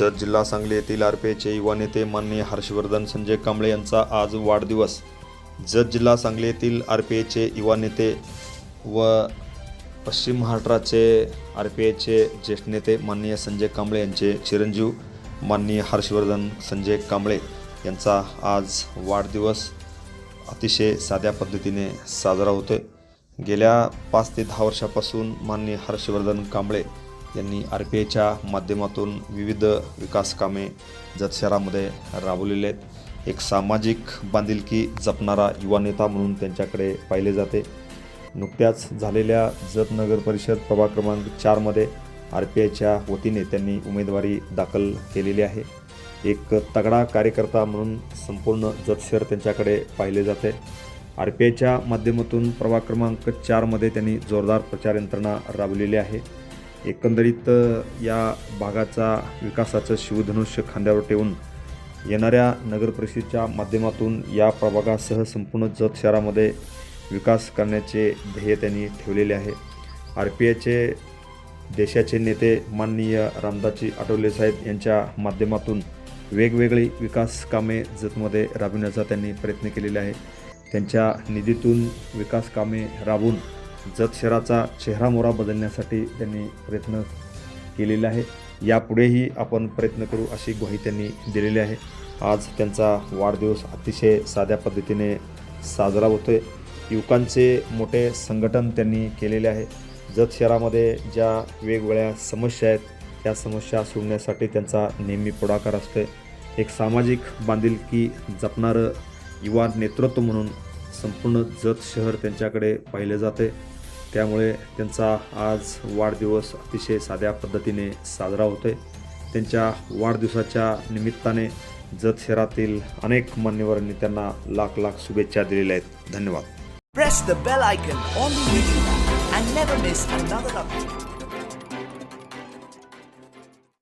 जत जिल्हा सांगली येथील R P एचे युवा नेते माननीय हर्षवर्धन संजय कांबळे यांचा आज वाढदिवस. जत जिल्हा सांगली येथील आर पी एचे युवा नेते व पश्चिम महाराष्ट्राचे आर पी एचे ज्येष्ठ नेते माननीय संजय कांबळे यांचे चिरंजीव माननीय हर्षवर्धन संजय कांबळे यांचा आज वाढदिवस अतिशय साध्या पद्धतीने साजरा होतोय. गेल्या पाच ते दहा वर्षापासून माननीय हर्षवर्धन कांबळे यांनी आर पी आयच्या माध्यमातून विविध विकास कामे जत शहरामध्ये राबवलेले आहेत. एक सामाजिक बांधिलकी जपणारा युवा नेता म्हणून त्यांच्याकडे पाहिले जाते. नुकत्याच झालेल्या जत नगर परिषद प्रभाग क्रमांक चारमध्ये आर पी आयच्या वतीने त्यांनी उमेदवारी दाखल केलेली आहे. एक तगडा कार्यकर्ता म्हणून संपूर्ण जत शहर त्यांच्याकडे पाहिले जाते. आर पी आयच्या माध्यमातून प्रभाग क्रमांक चारमध्ये त्यांनी जोरदार प्रचार यंत्रणा राबवलेली आहे. एकंदरीत या भागाचा विकासाचं शिवधनुष्य खांद्यावर ठेवून येणाऱ्या नगर परिषदेच्या माध्यमातून या प्रभागासह संपूर्ण जत शहरामध्ये विकास करण्याचे ध्येय त्यांनी ठेवलेले आहे. आर पी आयचे देशाचे नेते माननीय रामदासजी आठवले साहेब यांच्या माध्यमातून वेगवेगळी विकास कामे जतमध्ये राबविण्याचा त्यांनी प्रयत्न केलेला आहे. त्यांच्या निधीतून विकास कामे राबवून जत शहराचा चेहरामोहरा बदलण्यासाठी त्यांनी प्रयत्न केलेला आहे. यापुढेही आपण प्रयत्न करू अशी ग्वाही त्यांनी दिलेली आहे. आज त्यांचा वाढदिवस अतिशय साध्या पद्धतीने साजरा होतोय. युवकांचे मोठे संघटन त्यांनी केलेले आहे. जत शहरामध्ये ज्या वेगवेगळ्या समस्या आहेत त्या समस्या सोडण्यासाठी त्यांचा नेहमी पुढाकार असतोय. एक सामाजिक बांधिलकी जपणारं युवा नेतृत्व म्हणून संपूर्ण जत शहर त्यांच्याकडे पाहिले जाते. त्यामुळे त्यांचा आज वाढदिवस अतिशय साध्या पद्धतीने साजरा होतोय. त्यांच्या वाढदिवसाच्या निमित्ताने जत शहरातील अनेक मान्यवरांनी त्यांना लाख लाख शुभेच्छा दिलेल्या आहेत. धन्यवाद.